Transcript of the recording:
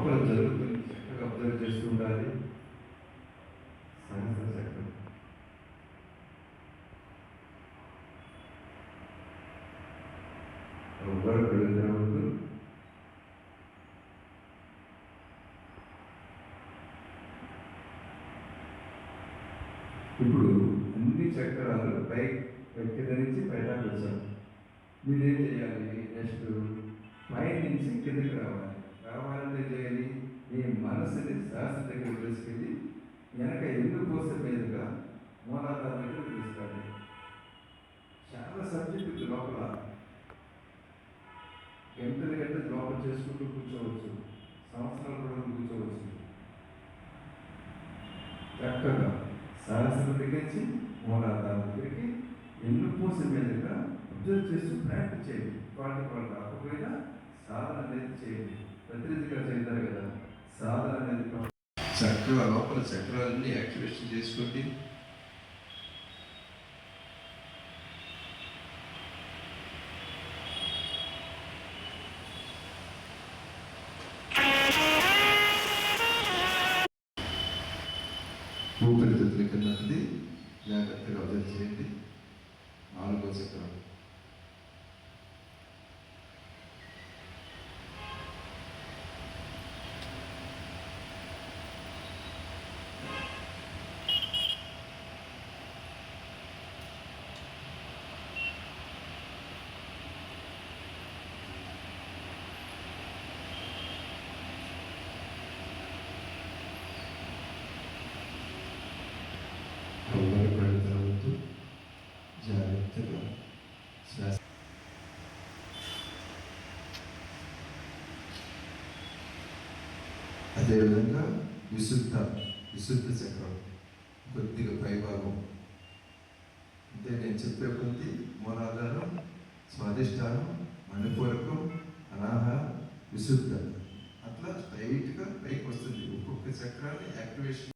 లోపల జరుగుతుంది. చక్కగా అబ్జర్వ్ చేస్తూ ఉండాలి. సహస్ర చక్రం ఎవ్వరు కడుగుతున్నప్పుడు ఇప్పుడు అన్ని చక్రాలు పై కింద నుంచి బయటకు వచ్చారు మీరేం చేయాలి? నెక్స్ట్ పై నుంచి కిందకి రావాలి. రావాలి దగ్గర తీసుకెళ్ళి వెనక ఇల్లు కోస మీదుగా మూలాధార దగ్గర తీసుకెళ్ళాలి చాలా సబ్జెక్టు లోపల. గంటలు గంటలు లోపల చేసుకుంటూ కూర్చోవచ్చు. సంవత్సరాలు కూడా కూర్చోవచ్చు. చక్కగా సహస్రం దగ్గరించి మూలాధార దగ్గరికి ఎల్లు పూస మీదుగా అబ్జర్వ్ చేస్తూ ప్రాక్టీస్ చేయండి. వాటి వాళ్ళు రాకపోయినా సాధన అనేది చేయండి. ప్రతినిధిగా చేస్తారు కదా. చక్కగా లోపల చక్రాలన్నీ యాక్టివేషన్ చేసుకోండి ఊపిరితిత్తుల కింద ఉంది. జాగ్రత్తగా అబ్జర్వ్ చేయండి. నాలుగో చక్రం. అదేవిధంగా విశుద్ధ విశుద్ధ చక్రం. కొద్దిగా పైభాగం. అంటే నేను చెప్పే కొద్ది మూలాధారం స్వాదిష్టానం మణిపూరకం అనాహ విశుద్ధ. అట్లా స్ట్రైట్గా పైకి వస్తుంది. ఒక్కొక్క చక్రాన్ని యాక్టివేషన్.